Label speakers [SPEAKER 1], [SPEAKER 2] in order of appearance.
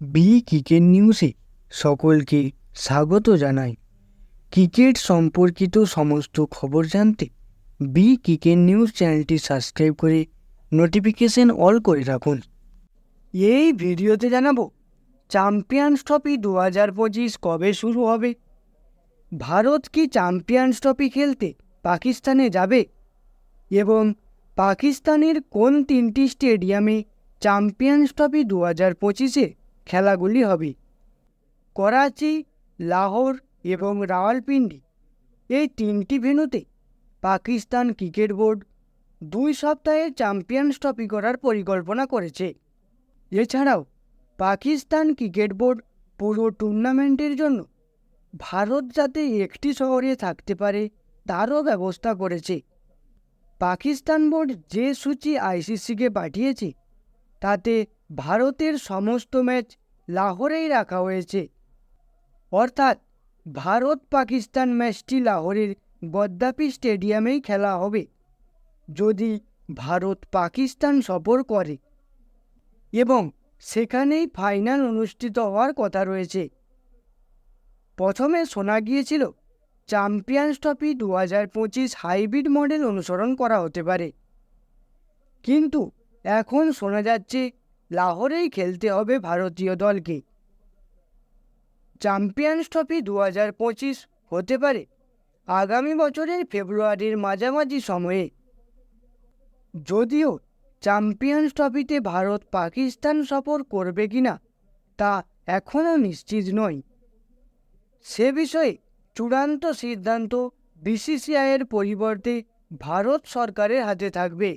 [SPEAKER 1] B cricket নিউজে সকলকে স্বাগত জানাই। ক্রিকেট সম্পর্কিত সমস্ত খবর জানতে বি ক্রিকেট নিউজ চ্যানেলটি সাবস্ক্রাইব করে নোটিফিকেশন অল করে রাখুন। এই ভিডিওতে জানাব, চ্যাম্পিয়ন্স ট্রফি দু হাজার পঁচিশ কবে শুরু হবে? ভারত কি চ্যাম্পিয়ন্স ট্রফি খেলতে পাকিস্তানে যাবে? এবং পাকিস্তানের কোন তিনটি স্টেডিয়ামে চ্যাম্পিয়ন্স ট্রফি দু হাজার পঁচিশে খেলাগুলি হবে। করাচি, লাহোর এবং রাওয়ালপিন্ডি এই তিনটি ভেন্যুতে পাকিস্তান ক্রিকেট বোর্ড দুই সপ্তাহে চ্যাম্পিয়ন্স ট্রফি করার পরিকল্পনা করেছে। এছাড়াও পাকিস্তান ক্রিকেট বোর্ড পুরো টুর্নামেন্টের জন্য ভারত যাতে একটি শহরে থাকতে পারে, তারও ব্যবস্থা করেছে। পাকিস্তান বোর্ড যে সূচি আইসিসিকে পাঠিয়েছে, তাতে ভারতের সমস্ত ম্যাচ লাহোরেই রাখা হয়েছে। অর্থাৎ ভারত পাকিস্তান ম্যাচটি লাহোরের গদ্দাফি স্টেডিয়ামেই খেলা হবে, যদি ভারত পাকিস্তান সফর করে। এবং সেখানেই ফাইনাল অনুষ্ঠিত হওয়ার কথা রয়েছে। প্রথমে শোনা গিয়েছিল, চ্যাম্পিয়ন্স ট্রফি দু হাজার পঁচিশ হাইব্রিড মডেল অনুসরণ করা হতে পারে। কিন্তু এখন শোনা যাচ্ছে লাহোরেই খেলতে হবে ভারতীয় দলকে। চ্যাম্পিয়ন্স ট্রফি দু পঁচিশ হতে পারে আগামী বছরের ফেব্রুয়ারির মাঝামাঝি সময়ে। যদিও চ্যাম্পিয়ন্স ট্রফিতে ভারত পাকিস্তান সফর করবে কিনা তা এখনও নিশ্চিত নয়। সে বিষয়ে চূড়ান্ত সিদ্ধান্ত বিসিসিআইয়ের পরিবর্তে ভারত সরকারের হাতে থাকবে।